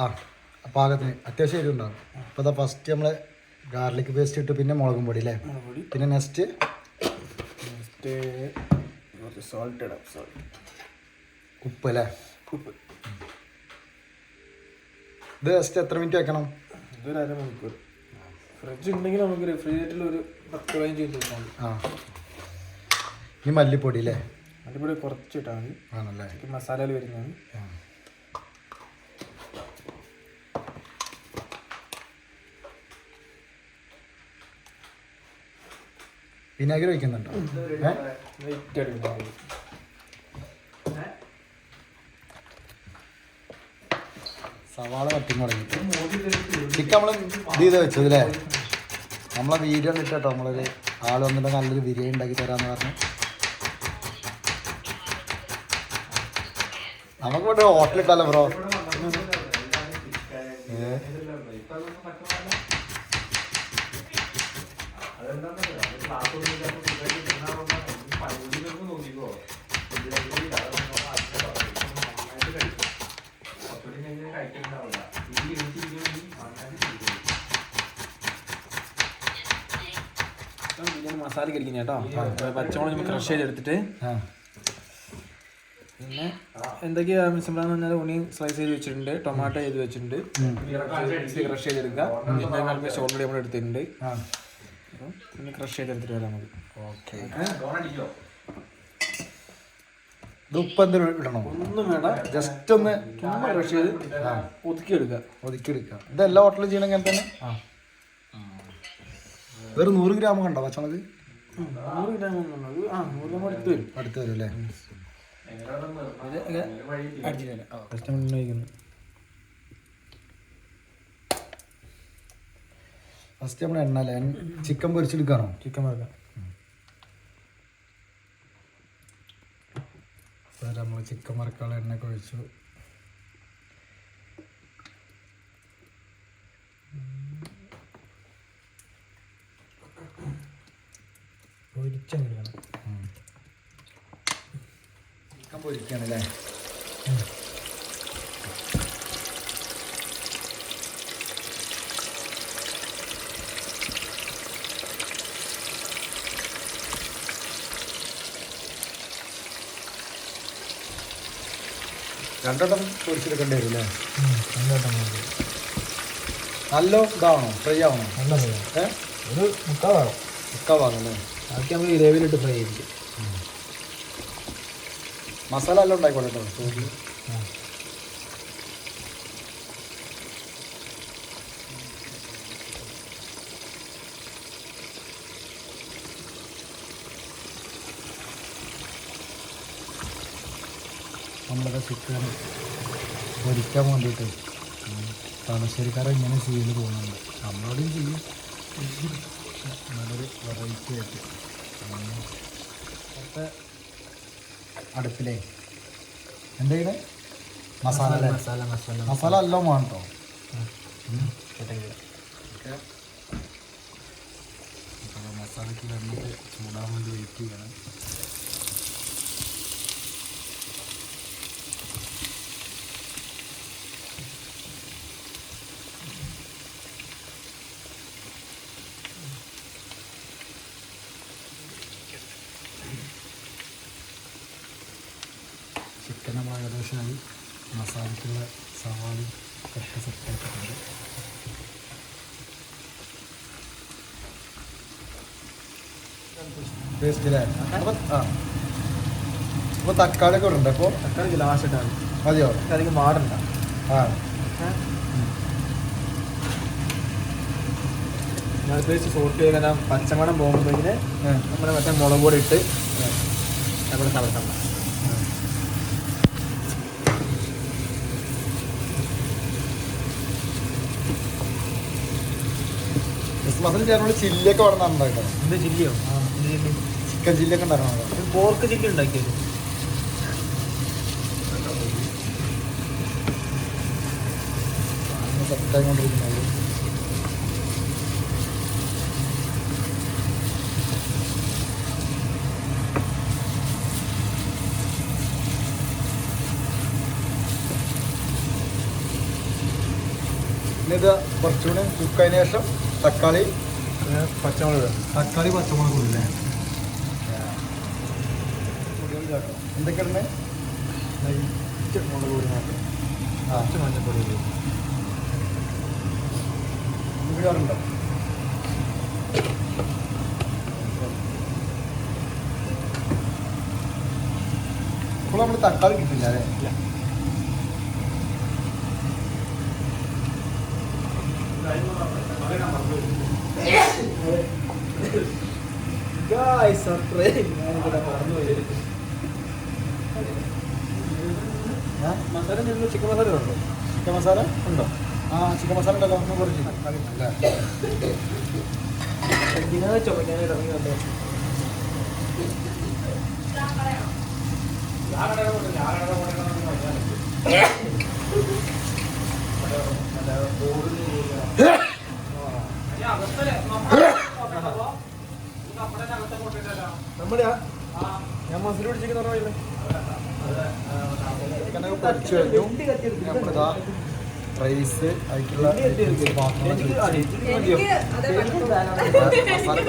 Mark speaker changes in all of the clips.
Speaker 1: ആ പാകത്തിന് അത്യാവശ്യം എരിവ് ഉണ്ടാവും. അപ്പോൾ അതാ ഫസ്റ്റ് നമ്മൾ ഗാർലിക് പേസ്റ്റ് ഇട്ട് പിന്നെ മുളകും പൊടി അല്ലേ?
Speaker 2: മുളക് പൊടി.
Speaker 1: പിന്നെ നെക്സ്റ്റ്
Speaker 2: നെക്സ്റ്റ് കുറച്ച് സോൾട്ട് ഇടാം സോൾട്ട്
Speaker 1: ഉപ്പ് അല്ലേ?
Speaker 2: ഉപ്പ്.
Speaker 1: ഇത് ജസ്റ്റ് എത്ര മിനിറ്റ് വെക്കണം?
Speaker 2: ഇതൊരു അരമണിക്കൂർ. ഫ്രിഡ്ജ് ഉണ്ടെങ്കിൽ നമുക്ക് റെഫ്രിജറേറ്ററിൽ ഒരു പത്ത് പതിനഞ്ച് മിനിറ്റ് വെക്കാം
Speaker 1: ആ. ഇനി മല്ലിപ്പൊടി അല്ലേ?
Speaker 2: മല്ലിപ്പൊടി കുറച്ചിട്ടാണ്
Speaker 1: ആണല്ലേ?
Speaker 2: മസാലയിൽ വരുന്നതാണ്
Speaker 1: വിനാഗിരി വയ്ക്കുന്നുണ്ടോ? സവാള വട്ടി തുടങ്ങി. ചിക്കൻ നമ്മൾ ഇത് ചെയ്ത് വെച്ചത് അല്ലേ നമ്മളെ വീഡിയോ ഇട്ട് കേട്ടോ നമ്മളൊരു ആൾ വന്നിട്ട് നല്ലൊരു ബിരിയാണി ഉണ്ടാക്കി തരാന്ന് പറഞ്ഞു. നമുക്ക് ഇവിടെ ഹോട്ടലിട്ടല്ലോ ബ്രോ. ഏ?
Speaker 2: ബിരിയാണി മസാല കരിക്കുന്ന കേട്ടോ. പച്ചമുളക് നമ്മൾ ക്രഷ് ചെയ്തെടുത്തിട്ട് പിന്നെ എന്തൊക്കെയാ സിമ്പിളാന്ന് പറഞ്ഞാൽ ഉണി സ്ലൈസ് ചെയ്ത് വെച്ചിട്ടുണ്ട് ടൊമാറ്റോ ചെയ്ത് വെച്ചിട്ടുണ്ട്. ക്രഷ് ചെയ്തെടുക്കുക. പിന്നെ ഓൾറെഡി നമ്മൾ എടുത്തിട്ടുണ്ട്. പിന്നെ ക്രഷ് ചെയ്തെടുത്തിട്ട് വരാൻ മതി
Speaker 1: ഓക്കെ. ഇത് ഇടണം?
Speaker 2: ഒന്നും വേണ്ട
Speaker 1: ജസ്റ്റ് ഒന്ന്
Speaker 2: ചുമ്മാ ക്രഷ് ചെയ്ത് ഒതുക്കി എടുക്കുക
Speaker 1: ഒതുക്കിയെടുക്കാം. ഇത് എല്ലാ ഹോട്ടലും ചെയ്യണം ഇങ്ങനെ തന്നെ?
Speaker 2: ആ.
Speaker 1: വെറും നൂറ് ഗ്രാം കണ്ടോ പച്ചമുളക്
Speaker 2: നൂറ് ഗ്രാം ആ നൂറ് ഗ്രാം അടുത്ത് വരും.
Speaker 1: അടുത്ത് വരും അല്ലേ?
Speaker 2: ഫസ്റ്റ് നമ്മൾ കഴിക്കുന്നു
Speaker 1: ഫസ്റ്റ് നമ്മൾ എണ്ണ അല്ലേ? ചിക്കൻ പൊരിച്ചെടുക്കാണോ?
Speaker 2: ചിക്കൻ വറുക്കാം
Speaker 1: നമ്മൾ ചിക്കൻ വറക്കാനുള്ള എണ്ണ ഒഴിച്ചു. ചിക്കൻ പൊരിക്കുകയാണല്ലേ രണ്ടെണ്ണം പൊരിച്ചെടുക്കേണ്ടി വരും അല്ലേ നല്ല ഇതാവണോ ഫ്രൈ ആവണോ
Speaker 2: നല്ല ഫ്രൈ
Speaker 1: ഏ?
Speaker 2: ഒരു മുക്കാവാകും
Speaker 1: മുക്കാവാണ് അല്ലേ?
Speaker 2: ബാക്കി നമ്മൾ ഗ്രേവിയിലിട്ട് ഫ്രൈ ചെയ്തിട്ട്
Speaker 1: മസാല എല്ലാം ഉണ്ടായിക്കോട്ടെ കേട്ടോ. നമ്മളൊക്കെ ചിക്കൻ പൊരിക്കാൻ വേണ്ടിയിട്ട് താമശ്ശേരിക്കാരെ ഇങ്ങനെ ചെയ്യുന്നു തോന്നുന്നുണ്ട് നമ്മളോടും ചെയ്യും. നല്ലൊരു വെറൈറ്റി ആയിട്ട്. അടുത്ത അടുപ്പിലേ എന്തെങ്കിലും മസാല?
Speaker 2: മസാല മസാല
Speaker 1: മസാല. എല്ലാം വേണം കേട്ടോ മസാലയ്ക്ക് വന്നിട്ട് ചൂടാൻ വേണ്ടി വെയിറ്റ് ചെയ്യണം ചിക്കൻ നമ്മൾ ഏകദേശമായി മസാലയ്ക്കുള്ള സവാളി ഒക്കെ സെറ്റാക്കിയിട്ടുണ്ട്. പേസ്റ്റ് അല്ലേ അപ്പോൾ ആ. അപ്പോൾ തക്കാളി ഒക്കെ ഉണ്ട് അപ്പോൾ
Speaker 2: തക്കാളി ലാസ്റ്റ് ഇട്ടാണ്
Speaker 1: മതിയോ?
Speaker 2: തക്കാളിക്ക് മാടണ്ട
Speaker 1: ആ.
Speaker 2: ഞാൻ പേസ്റ്റ് സോട്ട് ചെയ്ത് പച്ചമണം പോകുമ്പോഴത്തേക്കിന് നമ്മുടെ മറ്റേ മുളക് പൊടി ഇട്ട് നമ്മുടെ തളർത്തണം
Speaker 1: ക്രിസ്മസിന് ചേർന്ന് ചില്ലിയൊക്കെ അവിടെ
Speaker 2: എന്ത് ചില്ലിയോ?
Speaker 1: ചിക്കൻ ചില്ലിയൊക്കെ ഉണ്ടാക്കണം
Speaker 2: പോർക്ക് ചില്ലി ഉണ്ടാക്കിയത്
Speaker 1: ഇത് കുറച്ചുകൂടി കുക്കതിന് ശേഷം തക്കാളി.
Speaker 2: പച്ചമുളക്.
Speaker 1: തക്കാളി പച്ചമുളക് ഇല്ലേ എന്തൊക്കെയാണ്
Speaker 2: മുളക് പൊടി മാത്രം. കുറച്ച് മഞ്ഞപ്പൊടി
Speaker 1: ഇപ്പോൾ നമ്മൾ തക്കാളി കിട്ടില്ല അല്ലേ?
Speaker 2: ഇല്ല. മസാല നിങ്ങൾ ചിക്കൻ മസാല ഉണ്ടോ?
Speaker 1: ചിക്കൻ മസാല
Speaker 2: ഉണ്ടോ?
Speaker 1: ആ ചിക്കൻ മസാല ഉണ്ടല്ലോ ഒന്ന് കുറച്ച്
Speaker 2: ചുമക്കാൻ ഇറങ്ങി വന്നത് നമ്മുടെ ഞാൻ മസിൽ പിടിച്ചിരിക്കുന്ന പറഞ്ഞില്ലേ
Speaker 1: ചിക്കനൊക്കെ പൊരിച്ച് കഴിഞ്ഞു നമ്മളിതാ റൈസ്. മസാല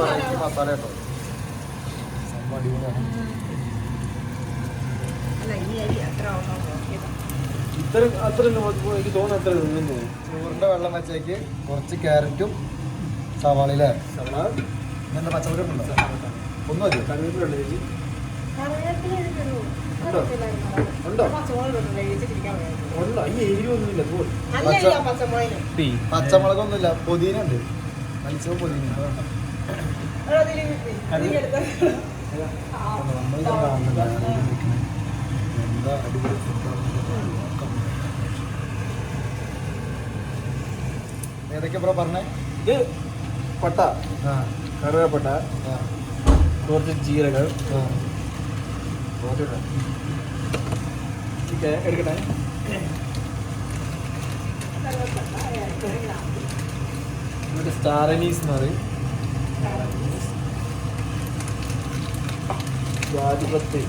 Speaker 1: വെറൈറ്റി മസാല കേട്ടോ സംഭവം അടിപൊളിയാണ്
Speaker 3: അല്ല.
Speaker 2: ഇത്ര അത്ര എനിക്ക് തോന്നുന്നു അത്ര നിന്നു
Speaker 1: വെള്ളം വെച്ചേക്ക് കുറച്ച് ക്യാരറ്റും സവാളയിലെ
Speaker 2: സവാള
Speaker 1: എന്താ പച്ചമുളക് ഉണ്ടോ ഒന്നും മതി
Speaker 2: കറിവേപ്പിലുണ്ട് ചേച്ചി. ഉണ്ടോ? ഉണ്ടോ? ഈ എരിവൊന്നുമില്ല.
Speaker 1: പച്ചമുളകൊന്നുമില്ല പൊതിന. ഉണ്ട് മത്സ്യവും പുതിന. എന്താ അടിപൊളി ഏതൊക്കെ ബ്രോ പറഞ്ഞേ?
Speaker 2: ഇത് പട്ട.
Speaker 1: ആ.
Speaker 2: കറുവേപ്പട്ട
Speaker 1: ആ.
Speaker 2: കുറച്ച് ജീരകം. എടുക്കട്ടെ? എന്നിട്ട് സ്റ്റാറനീസ് എന്ന് പറയും ജാതിപത്തി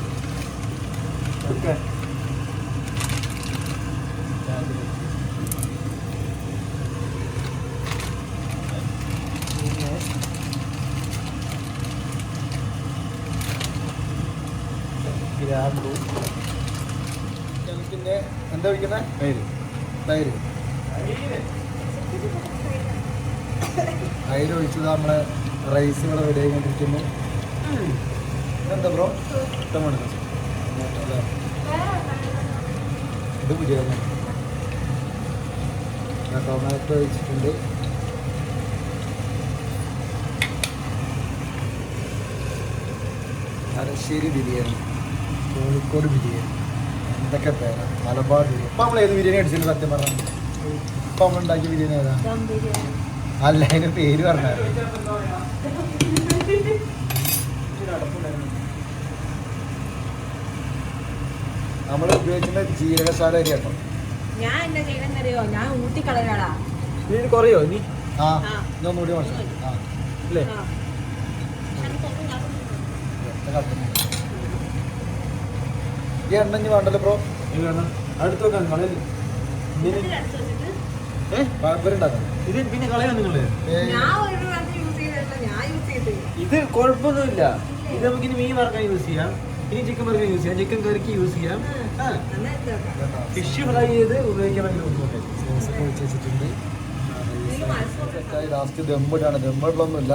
Speaker 2: ഓക്കെ പിന്നെ ഗ്രാമ്പൂ
Speaker 1: പിന്നെ എന്താ ഒഴിക്കുന്നത്
Speaker 2: തൈര്.
Speaker 1: തൈര്. തൈര് ഒഴിച്ചത് നമ്മളെ റൈസ് ഇവിടെ റെഡി കൊണ്ടിരിക്കുന്നു. എന്താ ബ്രോ ഇഷ്ടമാണ്? ഇത് ബിരിയാണി ടൊമാറ്റോ ഒഴിച്ചിട്ടുണ്ട്. തലശ്ശേരി ബിരിയാണി. കോഴിക്കോട് ബിരിയാണി. എന്തൊക്കെ പേരാ? മലബാർ ബിരിയാണി. ഇപ്പം നമ്മൾ ഏത് ബിരിയാണി അടിച്ചില്ല സത്യം പറഞ്ഞു? ഇപ്പം നമ്മൾ ഉണ്ടാക്കിയ ബിരിയാണി ഏതാ. അല്ല അതിന്റെ പേര് പറഞ്ഞാൽ നമ്മൾ ഉപയോഗിക്കുന്ന ജീരകശാല അരി കേട്ടോ
Speaker 3: ഞാൻ എന്താ ചെയ്യണമെന്നറിയോ ഞാൻ ഊട്ടിക്കളയാടാ
Speaker 2: നീ കുറയോ നീ
Speaker 1: ആ. ഇതൊന്നുകൂടി മനസ്സിലായി ആ.
Speaker 2: അല്ലേ.
Speaker 1: ഈ എണ്ണ ഇനി വേണ്ടല്ലോ ബ്രോ
Speaker 2: അടുത്ത് വെക്കാൻ കളയൽ ഇതിന്
Speaker 3: ഇതിനടുത്ത് വെച്ചിട്ട്?
Speaker 2: ഇത് പിന്നെ കളയാ നിങ്ങൾ
Speaker 3: ഞാൻ ഒരു പ്രാവശ്യം യൂസ് ചെയ്തിട്ടില്ല ഞാൻ യൂസ് ചെയ്തിട്ടില്ല.
Speaker 2: ഇത് കുഴപ്പമൊന്നുമില്ല. ഇത് നമുക്ക് ഇനി മീൻ വറക്കാൻ യൂസ് ചെയ്യാം. ഇനി ചിക്കൻ വറക്കാൻ യൂസ് ചെയ്യാം. ചിക്കൻ കറിക്ക് യൂസ് ചെയ്യാം. ഫിഷ് ഫ്രൈ ചെയ്ത് ഉപയോഗിക്കാൻ വേണ്ടി
Speaker 1: ലാസ്റ്റ് ദമ്മിടാണ് ദമ്മിടലൊന്നുമില്ല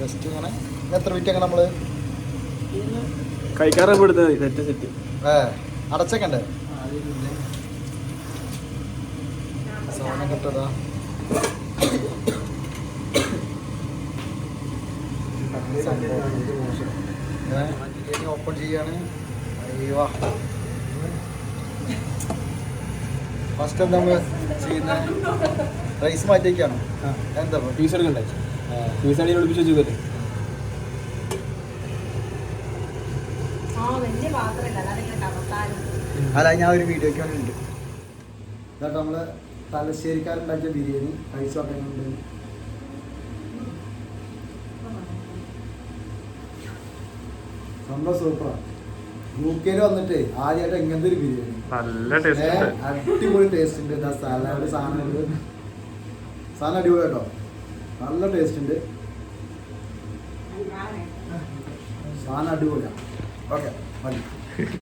Speaker 1: ജസ്റ്റ് ഇങ്ങനെ. എത്ര മിനിറ്റ് അങ്ങനെ നമ്മൾ
Speaker 2: കഴിക്കാറൊക്കെ എടുത്തത് സെറ്റ് സെറ്റ്
Speaker 1: ഏ അടച്ചേക്കണ്ടേ? സാധനം കിട്ടതാ ഓപ്പൺ ചെയ്യാണ്. അയ്യോ. ഫസ്റ്റ് എന്താ നമ്മൾ ചെയ്യുന്നത് റൈസ് മാറ്റിയേക്കാണ്. എന്താ
Speaker 2: ഫീസ് എടുക്കണ്ടേ? ഫീസ് അടിയിൽ ഒളിപ്പിച്ച്
Speaker 1: അല്ല ഞാൻ ഒരു വീഡിയോയ്ക്ക് വേണ്ടിയിട്ട് ഇതാ നമ്മൾ തലശ്ശേരിക്കാരുണ്ടാക്കിയ ബിരിയാണി. റൈസ് പറയുന്നുണ്ട് സംഭവം സൂപ്പറാണ് യു കെയിൽ വന്നിട്ട് ആദ്യമായിട്ട് എങ്ങനത്തെ ഒരു ബിരിയാണി.
Speaker 2: നല്ല
Speaker 1: അടിപൊളി ടേസ്റ്റ് ഉണ്ട്. എന്താ സലാഡ് സാധനം സാധനം അടിപൊളി കേട്ടോ. നല്ല ടേസ്റ്റ് ഉണ്ട്. സാധനം അടിപൊളിയാണ് ഓക്കെ. മതി